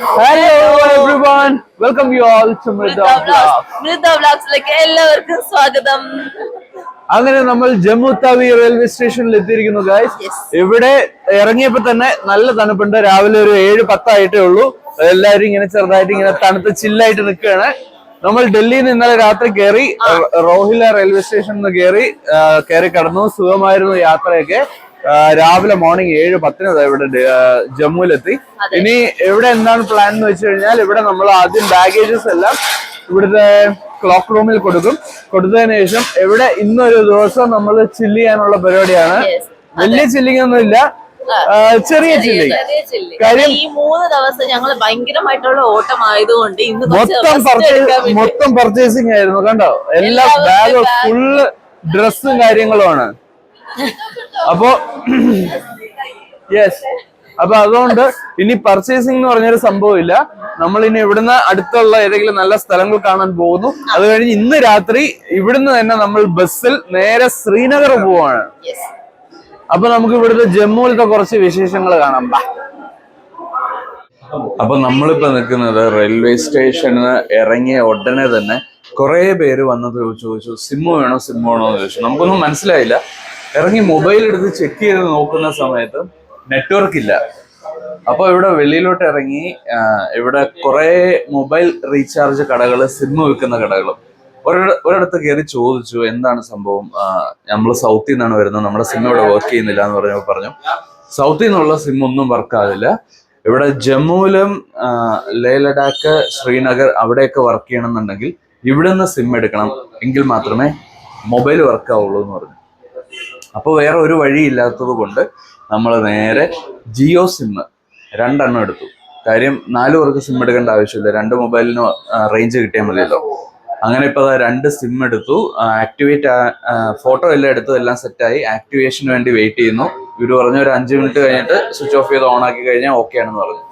Hello everyone welcome you all to Mrida vlogs Mrida വ്ലോഗ്സിലേക്ക് എല്ലാവർക്കും സ്വാഗതം. അങ്ങനെ നമ്മൾ ജമ്മു താവി റെയിൽവേ സ്റ്റേഷനിൽ എത്തിയിരിക്കുന്നു ഗായ്സ്. ഇവിടെ ഇറങ്ങിയപ്പോ തന്നെ നല്ല തണുപ്പുണ്ട്. രാവിലെ ഒരു ഏഴ് പത്തായിട്ടേ ഉള്ളൂ. എല്ലാവരും ഇങ്ങനെ ചെറുതായിട്ട് ഇങ്ങനെ തണുത്ത് ചില്ലായിട്ട് നിൽക്കുകയാണ്. നമ്മൾ ഡൽഹിയിൽ നിന്ന് ഇന്നലെ രാത്രി കയറി റോഹില റെയിൽവേ സ്റ്റേഷനിൽ നിന്ന് കയറി കയറി കടന്നു. സുഖമായിരുന്നു യാത്രയൊക്കെ. രാവിലെ മോർണിംഗ് ഏഴ് പത്തിന് ഇവിടെ ജമ്മുവിലെത്തി. ഇനി ഇവിടെ എന്താണ് പ്ലാൻ എന്ന് വെച്ച് കഴിഞ്ഞാൽ ഇവിടെ നമ്മൾ ആദ്യം ബാഗേജസ് എല്ലാം ഇവിടുത്തെ ക്ലോക്ക് റൂമിൽ കൊടുക്കും. കൊടുത്തതിന് ശേഷം ഇവിടെ ഇന്നൊരു ദിവസം നമ്മൾ ചില്ല് ചെയ്യാനുള്ള പരിപാടിയാണ്. വലിയ ചില്ലിങ് ഒന്നും ഇല്ല. ചെറിയ ചില്ല്. കാര്യം- ഈ മൂന്ന് ദിവസം ഞങ്ങൾ ഭയങ്കരമായിട്ടുള്ള ഓട്ടം ആയതുകൊണ്ട് ഇന്ന് മൊത്തം മൊത്തം പർച്ചേസിംഗ് ആയിരുന്നു കണ്ടോ? എല്ലാ ബാഗും. ഫുള്ള് ഡ്രസ്സും കാര്യങ്ങളുമാണ് അപ്പോ യെസ് അപ്പൊ അതുകൊണ്ട് ഇനി പർച്ചേസിംഗ് എന്ന് പറഞ്ഞൊരു സംഭവമില്ല. നമ്മൾ ഇനി ഇവിടുന്ന് അടുത്തുള്ള ഏതെങ്കിലും നല്ല സ്ഥലങ്ങൾ കാണാൻ പോകുന്നു. അത് കഴിഞ്ഞ് ഇന്ന് രാത്രി ഇവിടുന്ന് തന്നെ നമ്മൾ ബസ്സിൽ നേരെ ശ്രീനഗർ പോവാണ്. അപ്പൊ നമുക്ക് ഇവിടുത്തെ ജമ്മുവിലത്തെ കുറച്ച് വിശേഷങ്ങൾ കാണാം. ബാ. അപ്പൊ നമ്മളിപ്പോ നിൽക്കുന്നത് റെയിൽവേ സ്റ്റേഷനിൽ ഇറങ്ങിയ ഉടനെ തന്നെ കുറെ പേര് വന്നത് ചോദിച്ചു ചോദിച്ചു സിമ്മ് വേണോ? സിമ്മ് വേണോ? എന്ന് ചോദിച്ചു. നമുക്കൊന്നും മനസ്സിലായില്ല. ഇറങ്ങി മൊബൈൽ എടുത്ത് ചെക്ക് ചെയ്ത് നോക്കുന്ന സമയത്ത് നെറ്റ്വർക്ക് ഇല്ല. അപ്പൊ ഇവിടെ വെളിയിലോട്ട് ഇറങ്ങി ഇവിടെ കുറെ മൊബൈൽ റീചാർജ് കടകൾ സിം വിൽക്കുന്ന കടകളും. ഒരിട ഒരിടത്ത് കയറി ചോദിച്ചു എന്താണ് സംഭവം? നമ്മൾ സൗത്തിൽ നിന്നാണ് വരുന്നത്. നമ്മുടെ സിം ഇവിടെ വർക്ക് ചെയ്യുന്നില്ല എന്ന് പറഞ്ഞപ്പോൾ പറഞ്ഞു സൗത്തിൽ നിന്നുള്ള സിം ഒന്നും വർക്ക് ആവില്ല. ഇവിടെ ജമ്മുവിലും ലേ ലഡാക്ക് ശ്രീനഗർ അവിടെയൊക്കെ വർക്ക് ചെയ്യണമെന്നുണ്ടെങ്കിൽ ഇവിടെ നിന്ന് സിം എടുക്കണം. എങ്കിൽ മാത്രമേ മൊബൈൽ വർക്ക് ആവുള്ളൂ എന്ന് പറഞ്ഞു. അപ്പോൾ വേറെ ഒരു വഴിയില്ലാത്തത് കൊണ്ട് നമ്മൾ നേരെ ജിയോ സിം രണ്ടെണ്ണം എടുത്തു. കാര്യം നാല് പേർക്ക് സിം എടുക്കേണ്ട ആവശ്യമില്ല. രണ്ട് മൊബൈലിന് റേഞ്ച് കിട്ടിയാൽ മതിയല്ലോ. അങ്ങനെ ഇപ്പോൾ രണ്ട് സിം എടുത്തു. ആക്ടിവേറ്റ് ഫോട്ടോ എല്ലാം എടുത്തു എല്ലാം സെറ്റായി ആക്ടിവേഷന് വേണ്ടി വെയിറ്റ് ചെയ്യുന്നു. ഇവർ പറഞ്ഞു ഒരു അഞ്ച് മിനിറ്റ് കഴിഞ്ഞിട്ട് സ്വിച്ച് ഓഫ് ചെയ്ത് ഓൺ ആക്കി കഴിഞ്ഞാൽ ഓക്കെ ആണെന്ന് പറഞ്ഞു.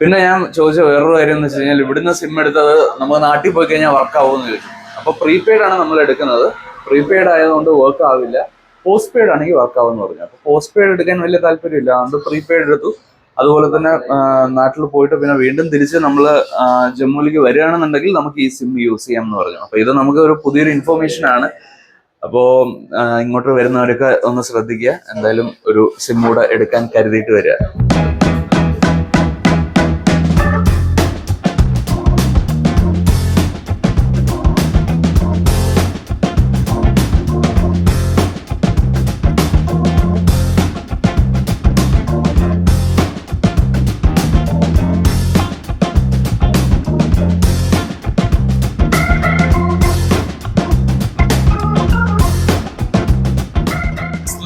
പിന്നെ ഞാൻ ചോദിച്ച വേറൊരു കാര്യം എന്ന് വെച്ച് കഴിഞ്ഞാൽ ഇവിടുന്ന് സിം എടുത്തത് നമുക്ക് നാട്ടിൽ പോയി കഴിഞ്ഞാൽ വർക്ക് ആവുമെന്ന് ചോദിച്ചു. അപ്പോൾ പ്രീപെയ്ഡ് ആണ് നമ്മൾ എടുക്കുന്നത്. പ്രീപെയ്ഡ് ആയതുകൊണ്ട് വർക്ക് ആവില്ല. പോസ്റ്റ് പെയ്ഡ് ആണെങ്കിൽ വർക്ക് ആവുമെന്ന് പറഞ്ഞു. അപ്പോൾ പോസ്റ്റ് പെയ്ഡ് എടുക്കാൻ വലിയ താല്പര്യമില്ല. അതുകൊണ്ട് പ്രീപെയ്ഡ് എടുത്തു. അതുപോലെ തന്നെ നാട്ടിൽ പോയിട്ട് പിന്നെ വീണ്ടും തിരിച്ച് നമ്മൾ ജമ്മുവിലേക്ക് വരികയാണെന്നുണ്ടെങ്കിൽ നമുക്ക് ഈ സിം യൂസ് ചെയ്യാം എന്ന് പറഞ്ഞു. അപ്പോൾ ഇത് നമുക്ക് ഒരു പുതിയൊരു ഇൻഫോർമേഷൻ ആണ്. അപ്പോൾ ഇങ്ങോട്ട് വരുന്നവരൊക്കെ ഒന്ന് ശ്രദ്ധിക്കുക. എന്തായാലും ഒരു സിം കൂടെ എടുക്കാൻ കരുതിയിട്ട് വരിക.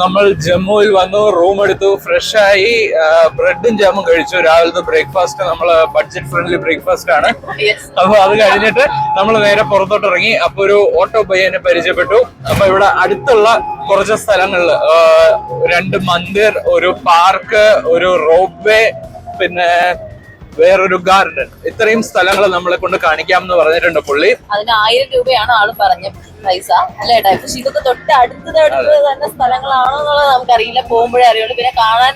നമ്മൾ ജമ്മുവിൽ വന്നു റൂം എടുത്തു ഫ്രഷ് ആയി ബ്രെഡും ജാമും കഴിച്ചു. രാവിലത്തെ ബ്രേക്ക്ഫാസ്റ്റ് നമ്മൾ ബഡ്ജറ്റ് ഫ്രണ്ട്ലി ബ്രേക്ക്ഫാസ്റ്റ് ആണ്. അപ്പൊ അത് കഴിഞ്ഞിട്ട് നമ്മൾ നേരെ പുറത്തോട്ട് ഇറങ്ങി. അപ്പൊ ഒരു ഓട്ടോ പയ്യനെ പരിചയപ്പെട്ടു. അപ്പൊ ഇവിടെ അടുത്തുള്ള കുറച്ച് സ്ഥലങ്ങളിൽ രണ്ട് മന്ദിർ ഒരു പാർക്ക് ഒരു റോപ്പ് വേ പിന്നെ വേറൊരു ഗാർഡൻ ഇത്രയും സ്ഥലങ്ങൾ നമ്മളെ കൊണ്ട് കാണിക്കാം എന്ന് പറഞ്ഞിട്ടുണ്ട് പുള്ളി. അതിന് ആയിരം രൂപയാണ് ആൾ പറഞ്ഞ പൈസ. അല്ലേ പക്ഷെ ഇതൊക്കെ തൊട്ട് അടുത്ത് തന്നെ സ്ഥലങ്ങളാണോ എന്നുള്ളത് നമുക്കറിയില്ല. പോകുമ്പോഴേ അറിയുള്ളൂ. പിന്നെ കാണാൻ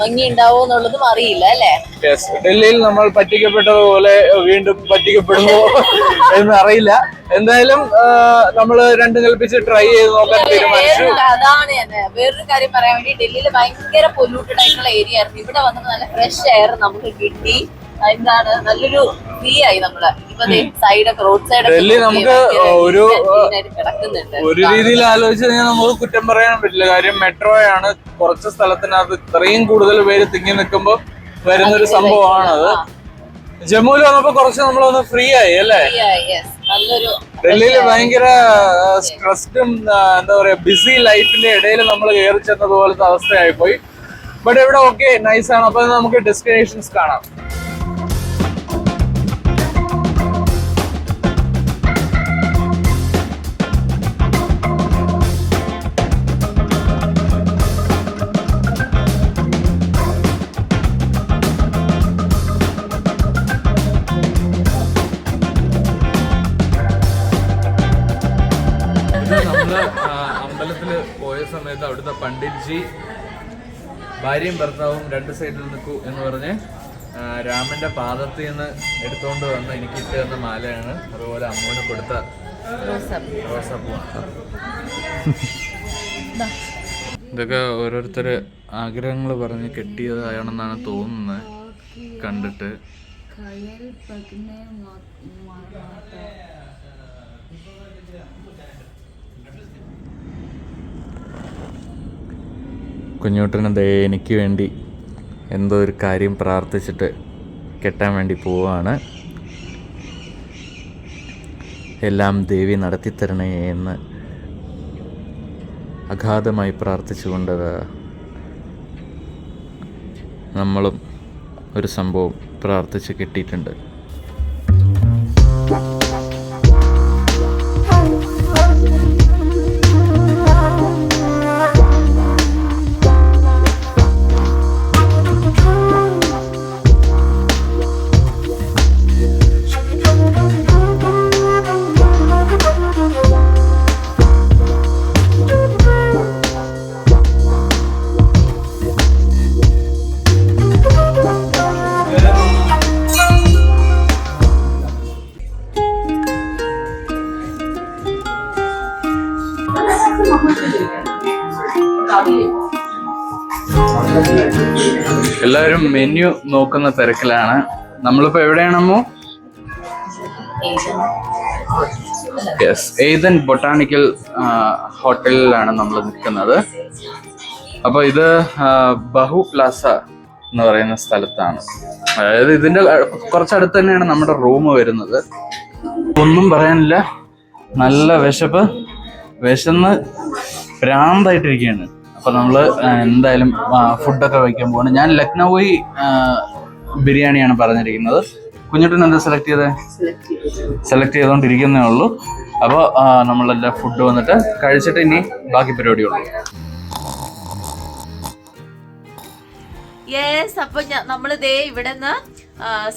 ഭംഗി ഉണ്ടാവോ എന്നുള്ളതും അറിയില്ല അല്ലേ? ഡൽഹിയിൽ നമ്മൾ പറ്റിക്കപ്പെട്ടതുപോലെ വീണ്ടും പറ്റിക്കപ്പെടുമോ എന്ന് അറിയില്ല എന്തായാലും നമ്മൾ രണ്ടും കൽപ്പിച്ച് ട്രൈ ചെയ്ത് നോക്കാൻ തീരുമാനിച്ചു. അതാണ് തന്നെ വേറൊരു കാര്യം പറയാൻ വേണ്ടി ഡൽഹിയിൽ ഭയങ്കര പൊല്യൂട്ടഡ് ആയിട്ടുള്ള ഏരിയ ആയിരുന്നു. ഇവിടെ വന്നപ്പോൾ നല്ല ഫ്രഷ് എയർ നമുക്ക് കിട്ടി. എന്താണ്? നല്ലൊരു ഫ്രീ ആയി നമ്മൾ. ഡൽഹി നമുക്ക് ഒരു, ഒരു രീതിയിൽ ആലോചിച്ച് കഴിഞ്ഞാൽ നമുക്ക് കുറ്റം പറയാൻ പറ്റില്ല. കാര്യം മെട്രോയാണ് കുറച്ച് സ്ഥലത്തിനകത്ത് ഇത്രയും കൂടുതൽ പേര് തിങ്ങി നിൽക്കുമ്പോൾ വരുന്ന ഒരു സംഭവമാണത്. ജമ്മുവിൽ വന്നപ്പോ കുറച്ച് നമ്മളൊന്ന് ഫ്രീ ആയി അല്ലേ? ഡൽഹിയിൽ ഡൽഹിയിൽ ഭയങ്കര സ്ട്രെസ്ഡും എന്താ പറയാ ബിസി ലൈഫിന്റെ ഇടയിൽ നമ്മൾ കയറി ചെന്നത് പോലത്തെ അവസ്ഥയായി പോയി ബട്ട് ഇവിടെ ഓക്കെ നൈസ് ആണ്. അപ്പൊ നമുക്ക് ഡെസ്റ്റിനേഷൻസ് കാണാം. സമയത്ത് അവിടുത്തെ പണ്ഡിറ്റ്ജി ഭാര്യയും ഭർത്താവും രണ്ട് സൈഡിൽ നിൽക്കൂ എന്ന് പറഞ്ഞ് രാമന്റെ പാദത്തിൽ നിന്ന് എടുത്തുകൊണ്ട് വന്ന് എനിക്ക് ഇട്ട് തന്ന മാലയാണ്. അതുപോലെ അമ്മൂന് കൊടുത്ത ഇതൊക്കെ ഓരോരുത്തർ ആഗ്രഹങ്ങൾ പറഞ്ഞ് കെട്ടിയതാണെന്നാണ് തോന്നുന്നത് കണ്ടിട്ട്. കുഞ്ഞുട്ടന് ദേ എനിക്ക് വേണ്ടി എന്തോ ഒരു കാര്യം പ്രാർത്ഥിച്ചിട്ട് കെട്ടാൻ വേണ്ടി പോവാണ്. എല്ലാം ദേവി നടത്തിത്തരണേ എന്ന് അഗാധമായി പ്രാർത്ഥിച്ചുകൊണ്ട് നമ്മളും ഒരു സംഭവം പ്രാർത്ഥിച്ച് കിട്ടിയിട്ടുണ്ട്. എല്ലാവരും മെനു നോക്കുന്ന തിരക്കിലാണ്. നമ്മളിപ്പോ എവിടെയാണമ്മോ യെസ് ഏതൻ ബൊട്ടാണിക്കൽ ഹോട്ടലിലാണ് നമ്മൾ നിൽക്കുന്നത്. അപ്പോൾ ഇത് ബഹു പ്ലാസ എന്ന് പറയുന്ന സ്ഥലത്താണ്. അതായത് ഇതിന്റെ കുറച്ചടുത്ത് തന്നെയാണ് നമ്മുടെ റൂം വരുന്നത്. ഒന്നും പറയാനില്ല. നല്ല വിശപ്പ് വിശന്ന് ഭ്രാന്തായിട്ടിരിക്കുകയാണ്. അപ്പൊ നമ്മൾ എന്തായാലും ഫുഡൊക്കെ വയ്ക്കാൻ പോവാണ്. ഞാൻ ലക്നൌയി ബിരിയാണിയാണ് പറഞ്ഞിരിക്കുന്നത്. കുഞ്ഞുട്ടൻ എന്താ സെലക്ട് ചെയ്തത് സെലക്ട് ചെയ്തുകൊണ്ടിരിക്കുന്നേ ഉള്ളൂ. അപ്പോൾ നമ്മളെല്ലാം ഫുഡ് വന്നിട്ട് കഴിച്ചിട്ട് ഇനി ബാക്കി പരിപാടിയുള്ളൂ യെസ് അപ്പൊ നമ്മൾ ദേ ഇവിടെ നിന്ന്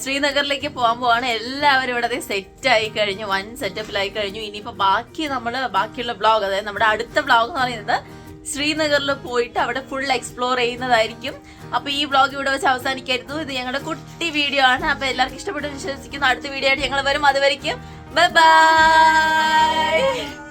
ശ്രീനഗറിലേക്ക് പോകാൻ പോവാണ്. എല്ലാവരും ഇവിടെ സെറ്റ് ആയി കഴിഞ്ഞു. വൺ സെറ്റപ്പിലായി കഴിഞ്ഞു. ഇനിയിപ്പോ ബാക്കി നമ്മൾ ബാക്കിയുള്ള ബ്ലോഗ് അതായത് നമ്മുടെ അടുത്ത ബ്ലോഗ് എന്ന് പറയുന്നത് ശ്രീനഗറിൽ പോയിട്ട് അവിടെ ഫുൾ എക്സ്പ്ലോർ ചെയ്യുന്നതായിരിക്കും. അപ്പൊ ഈ വ്ളോഗ് ഇവിടെ വെച്ച് അവസാനിക്കായിരുന്നു. ഇത് ഞങ്ങളുടെ കുട്ടി വീഡിയോ ആണ്. അപ്പൊ എല്ലാവർക്കും ഇഷ്ടപ്പെട്ടു വിശ്വസിക്കുന്നു. അടുത്ത വീഡിയോ ആയിട്ട് ഞങ്ങൾ വരും. അതുവരെയ്ക്കും ബൈ ബൈ